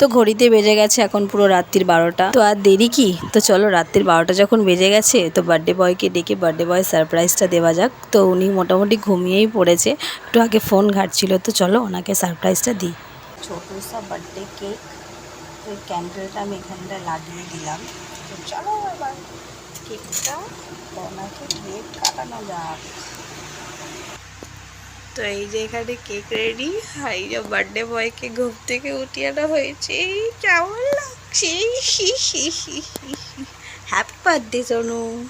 তো ঘড়িতে বেজে গেছে এখন পুরো রাত্রির বারোটা। তো আর দেরি কি? তো চলো রাত্রির বারোটা যখন বেজে গেছে, তো বার্থডে বয়কে ডেকে বার্থডে বয় সারপ্রাইজটা দেওয়া যাক। তো উনি মোটামুটি ঘুমিয়েই পড়েছে। একটু আগে ফোন ঘাটছিল, তো চলো ওনাকে সারপ্রাইজটা দিই। ছোটো সা বার্থডে কেক তো ক্যান্ডেলটা আমি এখানটা লাগিয়ে দিলাম। তো চলো এবার কেকটা ওনাকে কেক কাটানো যাক। তো এই যে এখানে কেক রেডি আর এই যে বার্থডে বয়কে ঘুম থেকে উঠিয়ে আনা হয়েছে। এই কেমন লাগছে? Happy birthday Sonu.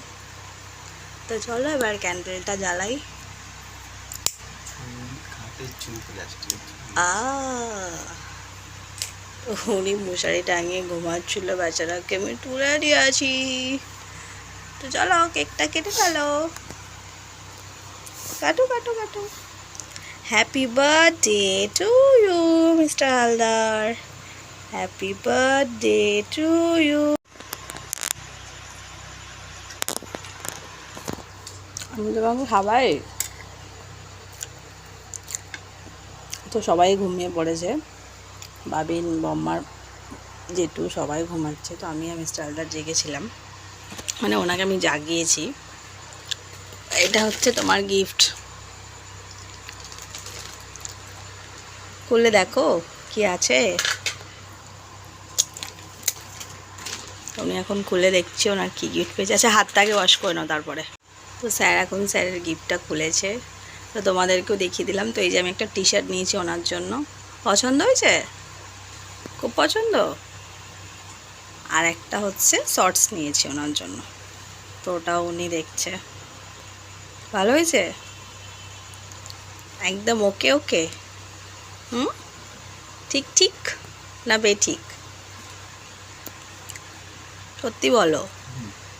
তো চলো এবার ক্যান্ডেলটা জ্বালাই। উনি মশারি টাঙিয়ে ঘুমাচ্ছিল বেচারাকে আমি তুলে দিয়েছি তো চলো কেকটা কেটে ফেলো। কাটো কাটো কাটো। Happy birthday to you mister Haldar happy birthday to you আমি তোমাকে খাবাই তো সবাই ঘুমিয়ে পড়েছে। বাবিন, বম্মার জেঠু সবাই ঘুমাচ্ছে। তো আমি আর মিস্টার আলদার জেগেছিলাম। মানে ওনাকে আমি জাগিয়েছি। এটা হচ্ছে তোমার গিফট খুলে দেখো কি আছে। উনি এখন খুলে দেখছি ওনার কি গিফট পেয়েছে। আচ্ছা হাতটাকে ওয়াশ করে নাও তারপরে। তো স্যার এখন স্যারের গিফটটা খুলেছে। তো তোমাদেরকেও দেখিয়ে দিলাম। তো এই যে আমি একটা টি শার্ট নিয়েছি ওনার জন্য। পছন্দ হয়েছে? খুব পছন্দ? আর একটা হচ্ছে শর্টস নিয়েছি ওনার জন্য। তো ওটাও উনি দেখছে। ভালো হয়েছে? একদম ওকে ওকে হুম? ঠিক ঠিক না বে ঠিক সত্যি বলো।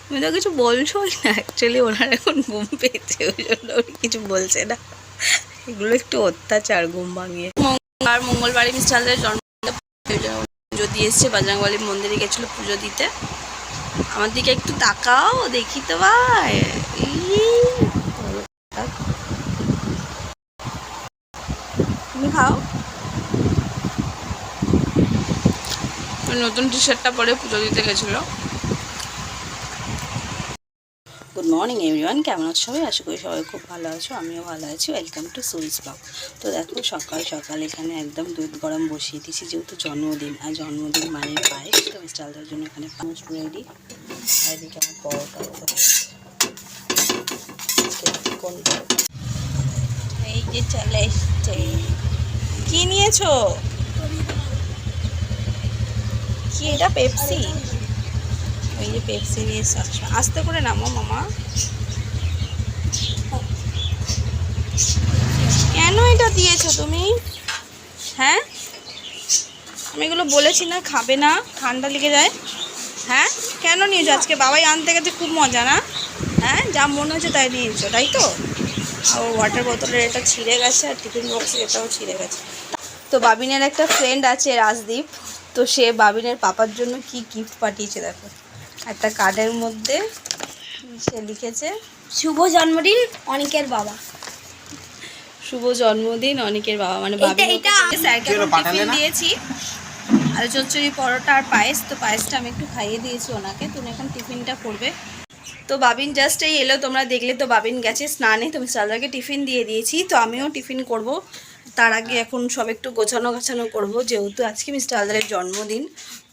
তুমি তো কিছু বলছোই না অ্যাকচুয়ালি ওনার এখন ঘুম পেয়েছে ওই জন্য উনি কিছু বলছে না। এগুলো একটু অত্যাচার ঘুম ভাঙিয়ে। মঙ্গলবার মঙ্গলবারই মিস্টারদের জন্ম পুজো দিয়ে এসছে বাজরাংবালির মন্দিরে গেছিল পুজো দিতে। আমার দিকে একটু তাকাও দেখি তো ভাই। তুমি খাও। নতুন টি শার্টটা পরে পুজো দিতে গেছিল। গুড মর্নিং এভরিওয়ান কেমন আছো সবাই? আশা করি সবাই খুব ভালো আছো, আমিও ভালো আছি। ওয়েলকাম টু সুইস ব্লগ তো দেখো, সকাল সকাল এখানে একদম দুধ গরম বসিয়ে দিয়েছি, যেহেতু জন্মদিন, আর জন্মদিন মানে পায়েস, তো মিস্টার দেওয়ার জন্য এখানে পাঁচ রেডি এদিকে আমার পরোটা। এই যে চলে এসছে কি নিয়েছো? কি এটা? পেপসি? ওই যে পেপসি নিয়ে এসে আস্তে করে নামো মামা। কেন এটা দিয়েছ তুমি? হ্যাঁ? আমি এগুলো বলেছি না, খাবে না, ঠান্ডা লেগে যায়। হ্যাঁ? কেন নিয়েছো? আজকে বাবাই আনতে গেছে, খুব মজা না? হ্যাঁ? যা মনে হচ্ছে তাই নিয়েছো, তাই তো? আর ওয়াটার বোতলের এটা ছিঁড়ে গেছে, আর টিফিন বক্সের এটাও ছিঁড়ে গেছে। তো বাবিনের একটা ফ্রেন্ড আছে রাজদীপ। তো সে বাবিনের পাপার জন্য কি গিফট পাঠিয়েছে দেখো। একটা কার্ডের মধ্যে সে লিখেছে শুভ জন্মদিন অনিকের বাবা। শুভ জন্মদিন অনেকের বাবা। মানে বাবিন এটা স্যারকে টিফিন দিয়েছি। আর চচ্চড়ি পরোটা আর পায়েস। তো পায়েসটা আমি একটু খাইয়ে দিয়েছি ওনাকে। তো উনি এখন টিফিনটা করবে। তো বাবিন জাস্ট এই এলো। তোমরা দেখলে তো বাবিন গেছে স্নানে। তো আমি সালদাকে টিফিন দিয়ে দিয়েছি। তো আমিও টিফিন করব। তার আগে এখন সব একটু গোছানো গাছানো করব, যেহেতু আজকে মিস্টার হালদারের জন্মদিন,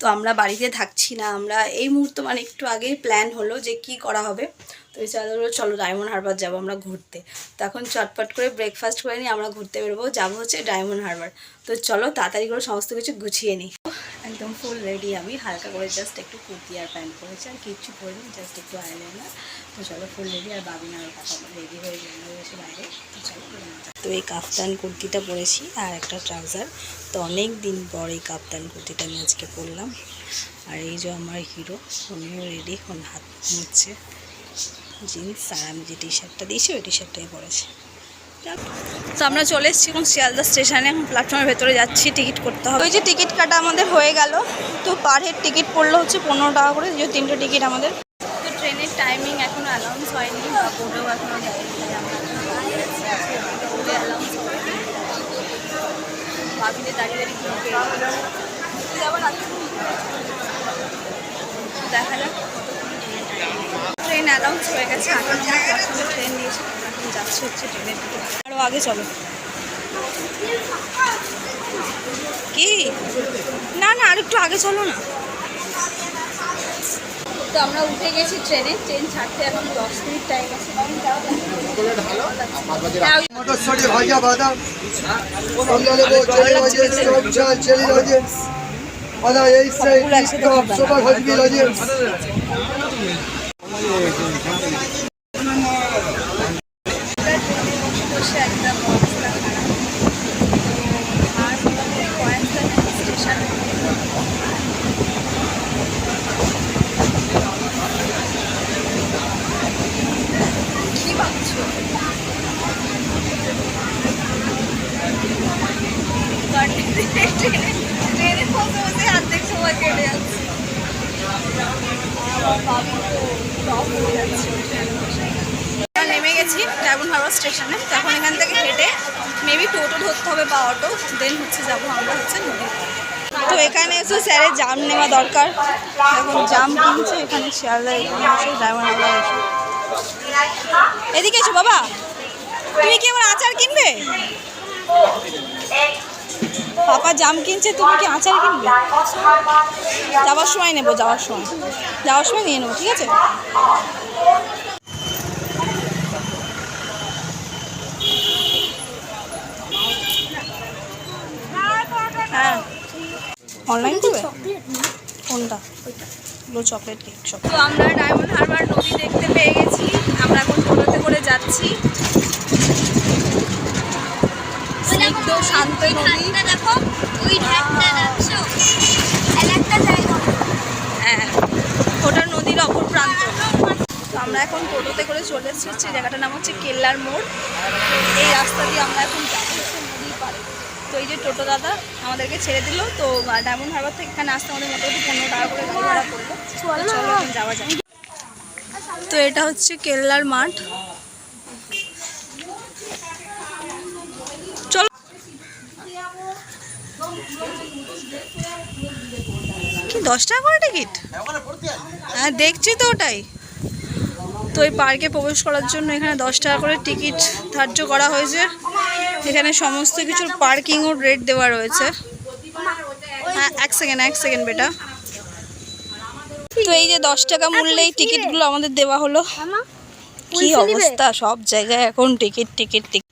তো আমরা বাড়িতে থাকছি না। আমরা এই মুহূর্তে মানে একটু আগেই প্ল্যান হলো যে কি করা হবে। তো মিস্টার হালদার চলো ডায়মন্ড হারবার যাব আমরা ঘুরতে। তো এখন চটপট করে ব্রেকফাস্ট করে নিই আমরা ঘুরতে বেরোবো। যাব হচ্ছে ডায়মন্ড হারবার। তো চলো তাড়াতাড়ি করে সমস্ত কিছু গুছিয়ে নিই। একদম ফুল রেডি আমি, হালকা করে জাস্ট একটু কুর্তি আর প্যান্ট পরেছি, আর কিচ্ছু পরিনি জাস্ট একটু আইলাইনার তো চলো ফুল রেডি আর বাবিন আর পাপা রেডি হয়ে গেছে বাইরে। তো চলো। তো এই কাফতান কুর্তিটা পরেছি, আর একটা ট্রাউজার তো অনেক দিন পর এই কাফতান কুর্তিটা আমি আজকে পরলাম। আর এই যে আমার হিরো উনিও রেডি এখন হাত মুছছে। জিন্স আর আমি যে টি শার্টটা দিয়েছি, ওই টি শার্টটাই পরেছি। তো আমরা চলে এসেছি এখন শিয়ালদা স্টেশনে এখন প্ল্যাটফর্মের ভেতরে যাচ্ছি টিকিট করতে হবে। ওই যে টিকিট কাটা আমাদের হয়ে গেল। তো পার হেড টিকিট পড়ল হচ্ছে পনেরো টাকা করে যে তিনটে টিকিট আমাদের। তো ট্রেনের টাইমিং এখনও অ্যানাউন্স হয়নি বা বোর্ডেও এখনও দাঁড়িয়ে দাঁড়িয়ে রাতে দেখা যাক ট্রেন অ্যানাউন্স হয়ে গেছে ট্রেন দিয়েছে এখন যাচ্ছে হচ্ছে ট্রেনের দিকে। আরও আগে চলো। কি? না না আর একটু আগে চলো না। তো আমরা উঠে গেছি ট্রেনে। ট্রেন ছাড়তে এখন দশ মিনিট টাইম আছে। হ্যাঁ, ওই- মটরশুঁটি ভাজা বাদাম কমলা লেবু চেরি ভাজে সব চাল চেরি ভাজে আদা এই সাইড সবগুলো একসাথে সব খাবা। সবার ভাজবি ভাজে বসে একদম অবস্থা খারাপ আর কয়েকটা স্টেশন কি ভাবছ ট্রেনে বসে বসে অর্ধেক সময় কেটে যাচ্ছে আমার বাবু তো টপ হয়ে যাচ্ছে ট্রেনে বসে আমরা নেমে গেছি ডায়মন্ড হারবার স্টেশনে তো এখন থেকে হেঁটে মেবি টোটো ধরতে হবে বা অটো দেন হচ্ছে যাব আমরা হচ্ছে নদীর তো এখানে এসে স্যারের জাম নেওয়া দরকার। এখন জাম কিনছে, এখানে শিয়ালদা এখানে এসে ডায়মন্ড হারবার এসে। এদিকে এসো বাবা। তুমি কি আমার আচার কিনবে? পাপা জাম কিনছে, তুমি কি আচার কিনবে? যাওয়ার সময় নেব, যাওয়ার সময়। যাওয়ার সময় নিয়ে নেব, ঠিক আছে হ্যাঁ অনলাইন করবে? কোনটা? ওগুলো চকলেট কেক সব তো আমরা ডায়মন্ড হারবার নদী দেখতে পেয়ে গেছি। আমরা এখন টোটোতে করে যাচ্ছি। স্নিগ্ধ শান্ত নদী দেখো। ওই ঢাকটা দেখছ? একটা জায়গা। হ্যাঁ ওটা নদীর অপর প্রান্ত। তো আমরা এখন টোটোতে করে চলে এসেছি। জায়গাটার নাম হচ্ছে কেল্লার মোড়। এই রাস্তা দিয়ে আমরা এখন যাব। তো এই যে টোটো দাদা আমাদেরকে ছেড়ে দিল তো ডায়মন্ড হারবার থেকে এখানে আসতে আমাদের মোটামুটি পনেরো টাকা করে গাড়ি ভাড়া চলো এখন যাওয়া যায় তো এটা হচ্ছে কেল্লার মাঠ। চলো। কি দশ টাকা করে টিকিট? হ্যাঁ দেখছি তো ওটাই। তো এই পার্কে প্রবেশ করার জন্য এখানে দশ টাকা করে টিকিট ধার্য করা হয়েছে। এখানে সমস্ত কিছুর পার্কিংও রেট দেওয়া রয়েছে। হ্যাঁ এক সেকেন্ড এক সেকেন্ড বেটা। তো এই যে দশ টাকা মূল্যে এই টিকিটগুলো আমাদের দেওয়া হলো। কি অবস্থা? সব জায়গায় এখন টিকিট টিকিট টিকিট।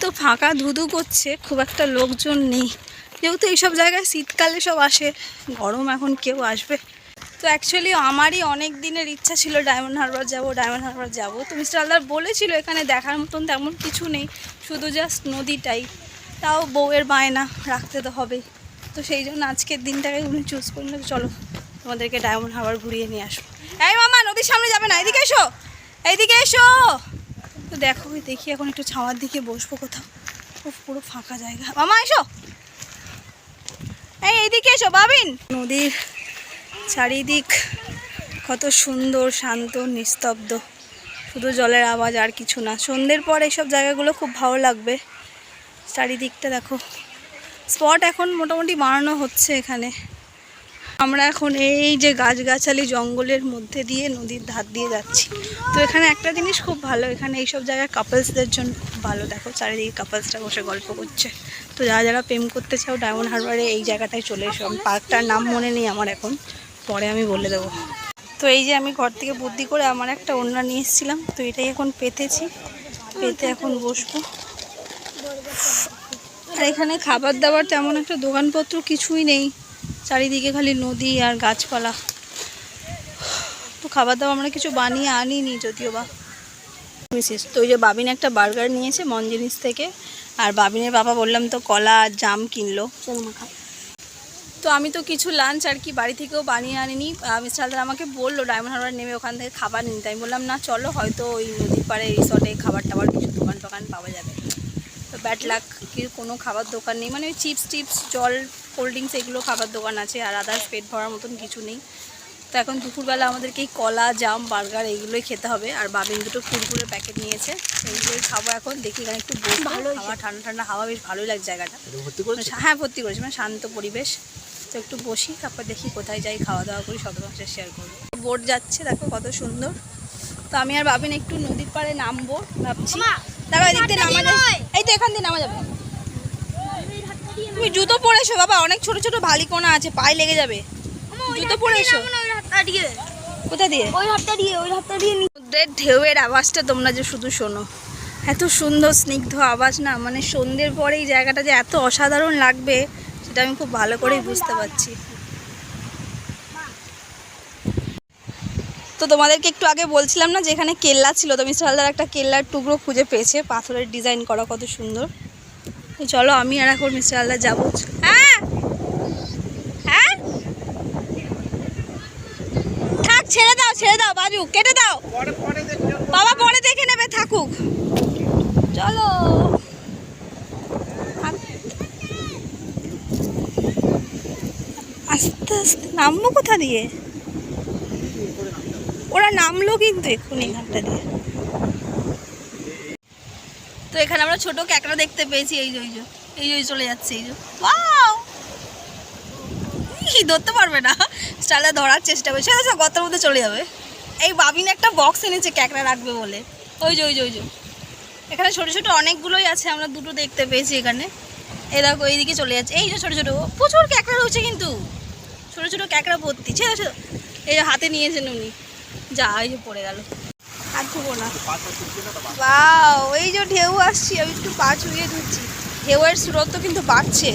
তো ফাঁকা ধুধু করছে, খুব একটা লোকজন নেই। যেহেতু এইসব জায়গায় শীতকালে সব আসে, গরম এখন কেউ আসবে। তো অ্যাকচুয়ালি আমারই অনেক দিনের ইচ্ছা ছিল ডায়মন্ড হারবার যাব, ডায়মন্ড হারবার যাব। তো মিস্টার আল্লাহ বলেছিল এখানে দেখার মতন তেমন কিছু নেই, শুধু জাস্ট নদীটাই। তাও বউয়ের বায়না রাখতে তো হবেই। তো সেই জন্য আজকের দিনটাকে উনি চুজ করলেন। চলো, তোমাদেরকে ডায়মন্ড হারবার ঘুরিয়ে নিয়ে আসব। এই মামা, নদীর সামনে যাবে না, এদিকে এসো এইদিকে এসো। তো দেখো দেখি এখন একটু ছাওয়ার দিকে বসবো কোথাও। পুরো ফাঁকা জায়গা। মামা, এসো। এই এইদিকে এসো, বাবিন। নদীর চারিদিক কত সুন্দর, শান্ত, নিস্তব্ধ। শুধু জলের আওয়াজ আর কিছু না। সন্ধ্যের পর এইসব জায়গাগুলো খুব ভালো লাগবে। চারিদিকটা দেখো। স্পট এখন মোটামুটি বানানো হচ্ছে এখানে। আমরা এখন এই যে গাছগাছালি জঙ্গলের মধ্যে দিয়ে নদীর ধার দিয়ে যাচ্ছি। তো এখানে একটা জিনিস খুব ভালো, এখানে এইসব জায়গায় কাপলসদের জন্য খুব ভালো। দেখো, চারিদিকে কাপলসরা বসে গল্প করছে। তো যারা যারা প্রেম করতে চাও ডায়মন্ড হারবারে এই জায়গাটায় চলে এসো। পার্কটার নাম মনে নেই আমার এখন। পরে আমি বলে দেবো। তো এই যে আমি ঘর থেকে বুদ্ধি করে আমার একটা ওড়না নিয়ে এসেছিলাম, তো এটাই এখন পেতেছি। পেতে এখন বসবো। আর এখানে খাবার দাবার তেমন একটা দোকানপত্র কিছুই নেই। চারিদিকে খালি নদী আর গাছপালা। তো খাবার দাবার আমরা কিছু বানিয়ে আনিনি যদিও বা। মিসেস, তো ওই যে বাবিন একটা বার্গার নিয়েছে মন জিনিস থেকে। আর বাবিনের বাবা বললাম তো কলা আর জাম কিনলো। চলো মাখা তো আমি তো কিছু লাঞ্চ আর কি বাড়ি থেকেও বানিয়ে আনিনি। মিস্টার হালদার আমাকে বলল ডায়মন্ড হারবার নেমে ওখান থেকে খাবার নিতে আমি বললাম না চলো হয়তো ওই নদীর পাড়ে রিসর্টে খাবার টাবার কিছু দোকান টোকান পাওয়া যাবে। তো ব্যাড লাক কি কোনো খাবার দোকান নেই। মানে ওই চিপস টিপস জল কোল্ড ড্রিঙ্কস এগুলো খাবার দোকান আছে আর আদার্স পেট ভরার মতন কিছু নেই। তো এখন দুপুরবেলা আমাদেরকে এই কলা জাম বার্গার এইগুলোই খেতে হবে। আর বাবিন দুটো কুরকুরে প্যাকেট নিয়েছে এইগুলোই খাব এখন। দেখি এখানে একটু ভালো হাওয়া ঠান্ডা ঠান্ডা হাওয়া বেশ ভালোই লাগছে জায়গাটা। ভর্তি হ্যাঁ ভর্তি করেছি। মানে শান্ত পরিবেশ। তো একটু বসি তারপর দেখি কোথায় যাই খাওয়া দাওয়া করি সব তোমার শেয়ার করব। বোট যাচ্ছে দেখো কত সুন্দর। তো আমি আর ভাবিন একটু নদীর পাড়ে নামবো ভাবছি। দেখো এদিক দিয়ে নামা যাবে এই তো এখান দিয়ে নামা যাবে। তুমি জুতো পরে এসো বাবা অনেক ছোট ছোট ভালিকোনা আছে পায়ে লেগে যাবে। জুতো পরে এসো। দিয়ে। কোথা দিয়ে? ওই হাতটা দিয়ে ওই হাতটা দিয়ে সমুদ্রের ঢেউয়ের আওয়াজটা তোমরা যে শুধু শোনো। এত সুন্দর স্নিগ্ধ আওয়াজ না মানে সন্ধ্যের পরে এই জায়গাটা যে এত অসাধারণ লাগবে। সেটা আমি খুব ভালো করেই বুঝতে পারছি। তো তোমাদেরকে একটু আগে বলছিলাম না যে এখানে কেল্লা ছিল তো মিস্টার হালদার একটা কেল্লার টুকরো খুঁজে পেয়েছে পাথরের ডিজাইন করা কত সুন্দর। চলো আমি আর এখন মিস্টার হালদার যাব। হ্যাঁ! হ্যাঁ! থাক ছেড়ে দাও ছেড়ে দাও বাজু কেটে দাও। বাবা পরে দেখে নেবে থাকুক। চলো। নামবো কোথা দিয়ে? ওরা নামলো কিন্তু এক্ষুনি এখানটা দিয়ে। তো এখানে আমরা ছোট ক্যাকড়া দেখতে পেয়েছি, এই এই যে এই যে চলে যাচ্ছে, এই কি ধরতে পারবে না। স্টাইলে ধরার চেষ্টা করছে। আচ্ছা গতর মধ্যে চলে যাবে। এই বাবিন একটা বক্স এনেছে ক্যাকড়া রাখবে বলে। ওই যে, ওই ওই এখানে ছোটো ছোটো অনেকগুলোই আছে, আমরা দুটো দেখতে পেয়েছি এখানে। এই দেখো, এইদিকে চলে যাচ্ছে। এই যে ছোটো ছোট, প্রচুর ক্যাকড়া রয়েছে কিন্তু। ছোট ছোটো ক্যাকড়া ভর্তি ছেড়ে ছেড়ে এই হাতে নিয়েছেন উনি। যা, এই যে পড়ে গেল। আর ধুবো না। বাও এই যে ঢেউ আসছি, আমি একটু পা চুইয়ে ধুচ্ছি। ঢেউয়ের স্রোত তো কিন্তু বাড়ছে।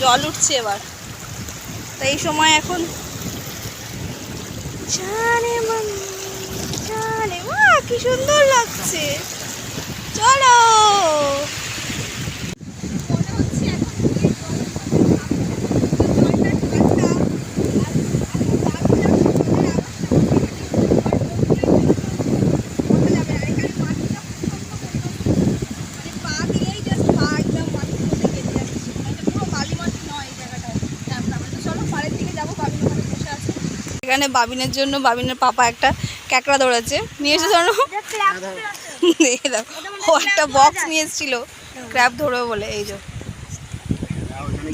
জল উঠছে এবার। তো এই সময় এখন জানে জানে। মা কি সুন্দর লাগছে। চলো! এখানে বাবিনের জন্য বাবিনের পাপা একটা ক্যাকড়া দৌড়াচ্ছে। নিয়ে এসে ধরো এই দেখো, ও একটা বক্স নিয়ে এসেছিল। ক্র্যাব ধরবে বলে এই যে।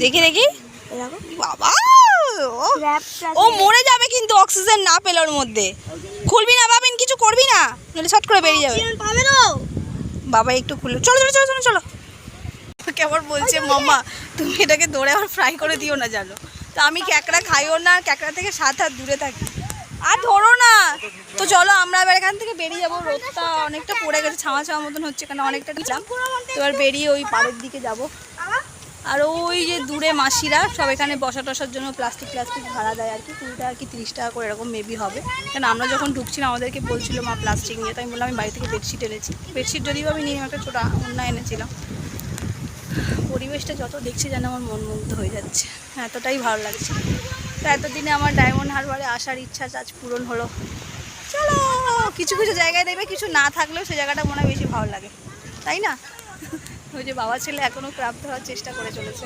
দেখি দেখি। বাবা! ও ও মরে যাবে কিন্তু অক্সিজেন না পেলে ওর মধ্যে। খুলবি না বাবিন কিছু করবি না নাহলে ছট করে বেরিয়ে যাবে। বাবা একটু খুলে চলো চলো চলো চলো চলো। কেমন বলছে মামা তুমি এটাকে দৌড়ে আবার ফ্রাই করে দিও না জানো। তো আমি ক্যাকড়া খাইও না, ক্যাকড়া থেকে সাত হাত দূরে থাকি। আর ধরো না, তো চলো আমরা এবার এখান থেকে বেরিয়ে যাব। রোদটা অনেকটা পড়ে গেছে, ছাওয়া ছাওয়া মতন হচ্ছে কেন অনেকটা দিলাম এবার বেরিয়ে ওই পাড়ের দিকে যাব। আর ওই যে দূরে মাসিরা সব এখানে বসা টসার জন্য প্লাস্টিক প্লাস্টিক ভাড়া দেয় আর কি। কুড়ি টাকা কি, তিরিশ টাকা করে এরকম মেবি হবে। কেন আমরা যখন ঢুকছিলাম, আমাদেরকে বলছিল, মা, প্লাস্টিক নিয়ে তো আমি বললাম, আমি বাড়ি থেকে বেডশিট এনেছি। বেডশিট যদিও আমি নিয়ে একটা ছোটো অন্য এনেছিলাম। পরিবেশটা যত দেখছি যেন আমার মন মুগ্ধ হয়ে যাচ্ছে। এতটাই ভালো লাগছে। তো এতদিনে আমার ডায়মন্ড হারবারে আসার ইচ্ছা আজ পূরণ হলো। চলো, কিছু কিছু জায়গায় দেখবে, কিছু না থাকলেও সে জায়গাটা মনে বেশি ভালো লাগে। তাই না? ওই যে বাবা ছেলে এখনও ক্রাফট ধরার চেষ্টা করে চলেছে।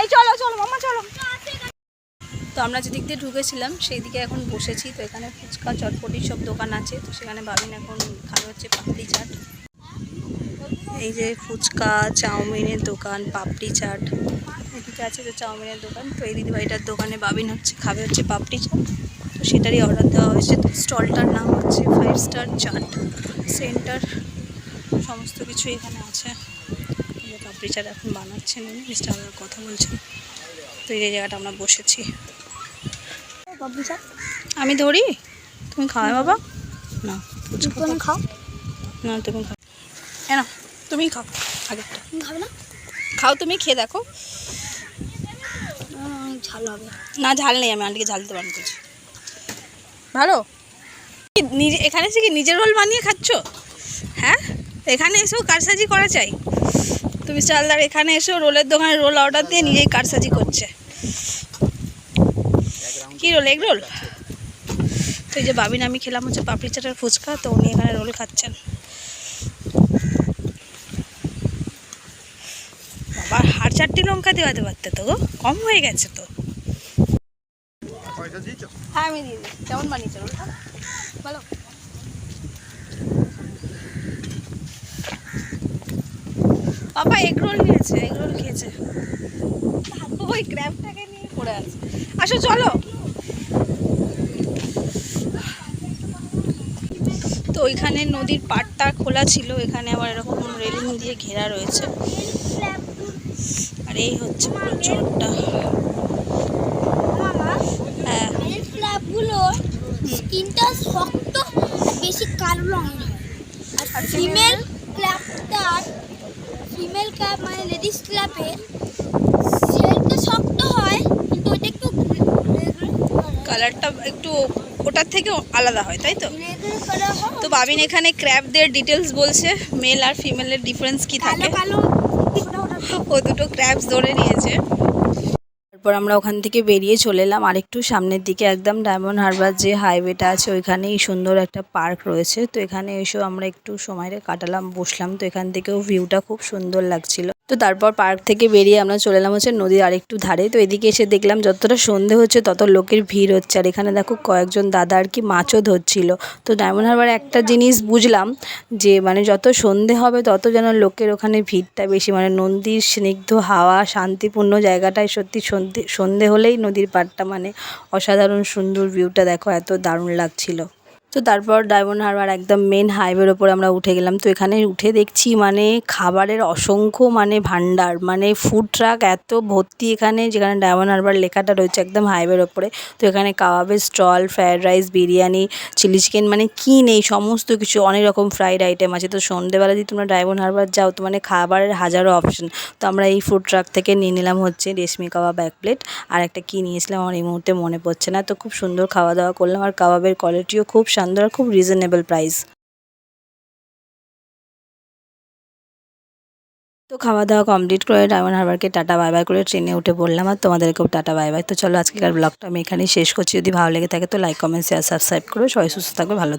এই চলো চলো মামা চলো। তো আমরা যেদিক দিয়ে ঢুকেছিলাম সেই দিকে এখন বসেছি। তো এখানে ফুচকা চটপটি সব দোকান আছে। তো সেখানে বাবিন এখন খাবে হচ্ছে পাপড়ি চাট। এই যে ফুচকা চাউমিনের দোকান পাপড়ি চাট। এদিকে আছে তো চাউমিনের দোকান তো এই দিদিভাইটার দোকানে বাবিন হচ্ছে খাবে হচ্ছে পাপড়ি চাট। তো সেটারই অর্ডার দেওয়া হয়েছে। তো স্টলটার নাম হচ্ছে ফাইভ স্টার চাট সেন্টার। সমস্ত কিছু এখানে আছে। পাপড়ি চাট এখন বানাচ্ছেন উনি মিস্টার আমার কথা বলছেন। তো এই যে জায়গাটা আমরা বসেছি। পাপড়ি চাট? আমি ধরি? তুমি খাওয়াই বাবা? না ফুচকা খাও। খাও না তুমি খাও হ্যাঁ না তুমি খাও আগেরটা। খাবে না? খাও তুমি খেয়ে দেখো। ঝাল হবে। না ঝাল নেই আমি আন্টিকে ঝাল দিতে বারণ করছি। ভালো? নিজে এখানে এসে কি নিজের রোল বানিয়ে খাচ্ছ? হ্যাঁ? এখানে এসেও কারসাজি করা চাই তুমি চালদার এখানে এসেও রোলের দোকানে রোল অর্ডার দিয়ে নিজেই কারসাজি করছে। কি রোল এগ রোল? তো এই যে বাবিন আমি খেলাম হচ্ছে পাপড়ি চাটার ফুচকা তো উনি এখানে রোল খাচ্ছেন। হাড় চারটি লঙ্কা দেওয়াতে পারতে তো গো কম হয়ে গেছে তো। হ্যাঁ আমি দিয়ে দিই কেমন বানিয়েছো রোলটা বলো। পাপা এগ রোল নিয়েছে এগ রোল খেয়েছে। ওই ক্র্যাবটাকে নিয়ে পড়ে আছে। আসো চলো। তো ওইখানে নদীর পাড়টা খোলা ছিল এখানে আবার এরকম রেলিং দিয়ে ঘেরা রয়েছে। আর এই হচ্ছে পুরো চোরটা হ্যাঁ। স্কিনটা শক্ত বেশি কালো রঙের আর ফিমেল ক্লাবটার ফিমেল ক্লাব মানে লেডিস ক্লাবের সেলটা শক্ত হয় কিন্তু ওটা একটু কালারটা একটু ওটার থেকে আলাদা হয় তাই তো? তো বাবিন এখানে ক্র্যাবদের ডিটেলস বলছে মেল আর ফিমেলের ডিফারেন্স কি থাকে? কালো ও দুটো ক্র্যাপস ধরে নিয়েছে। তারপর আমরা ওখান থেকে বেরিয়ে চলে এলাম। আরেকটু সামনের দিকে একদম ডায়মন্ড হারবার যে হাইওয়েটা আছে, ওইখানেই সুন্দর একটা পার্ক রয়েছে। তো এখানে এসেও আমরা একটু সময়টা কাটালাম, বসলাম। তো এখান থেকেও ভিউটা খুব সুন্দর লাগছিল। তো তারপর পার্ক থেকে বেরিয়ে আমরা চলে এলাম হচ্ছে নদীর আরেকটু ধারে। তো এদিকে এসে দেখলাম যতটা সন্ধে হচ্ছে তত লোকের ভিড় হচ্ছে। আর এখানে দেখো কয়েকজন দাদা আর কি মাছও ধরছিল। তো ডায়মন্ড হারবারে একটা জিনিস বুঝলাম যে মানে যত সন্ধে হবে তত যেন লোকের ওখানে ভিড়টা বেশি। মানে নদীর স্নিগ্ধ হাওয়া, শান্তিপূর্ণ জায়গাটায় সত্যি সন্ধে সন্ধে হলেই নদীর পাড়টা মানে অসাধারণ সুন্দর ভিউটা দেখো, এত দারুণ লাগছিল। তো তারপর ডায়মন্ড হারবার একদম মেন হাইওয়ের ওপরে আমরা উঠে গেলাম। তো এখানে উঠে দেখছি মানে খাবারের অসংখ্য মানে ভান্ডার মানে ফুড ট্রাক এত ভর্তি এখানে, যেখানে ডায়মন্ড হারবার লেখাটা রয়েছে একদম হাইওয়ের ওপরে। তো এখানে কাবাবের stall fried rice biryani chilli chicken মানে কী নেই, সমস্ত কিছু, অনেক রকম ফ্রাইড আইটেম আছে। তো সন্ধেবেলা যদি তোমরা ডায়মন্ড হারবার যাও, তো মানে খাবারের হাজারো অপশন তো আমরা এই ফুড ট্রাক থেকে নিয়ে নিলাম হচ্ছে রেশমি কাবাব এক প্লেট আর একটা কী নিয়েছিলাম আমার এই মুহূর্তে মনে পড়ছে না। তো খুব সুন্দর খাওয়া দাওয়া করলাম, আর কাবাবের কোয়ালিটিও খুব সুন্দর খুব রিজনেবল প্রাইস তো খাওয়া দাওয়া কমপ্লিট করে ডায়মন্ড হারবারকে টাটা বাই বাই করে ট্রেনে উঠে বললাম আর তোমাদেরকেও টাটা বাই বাই। তো চলো আজকেকার ব্লগটা আমি এখানেই শেষ করছি। যদি ভালো লেগে থাকে তো লাইক কমেন্ট শেয়ার সাবস্ক্রাইব করো। সবাই সুস্থ থাকবে ভালো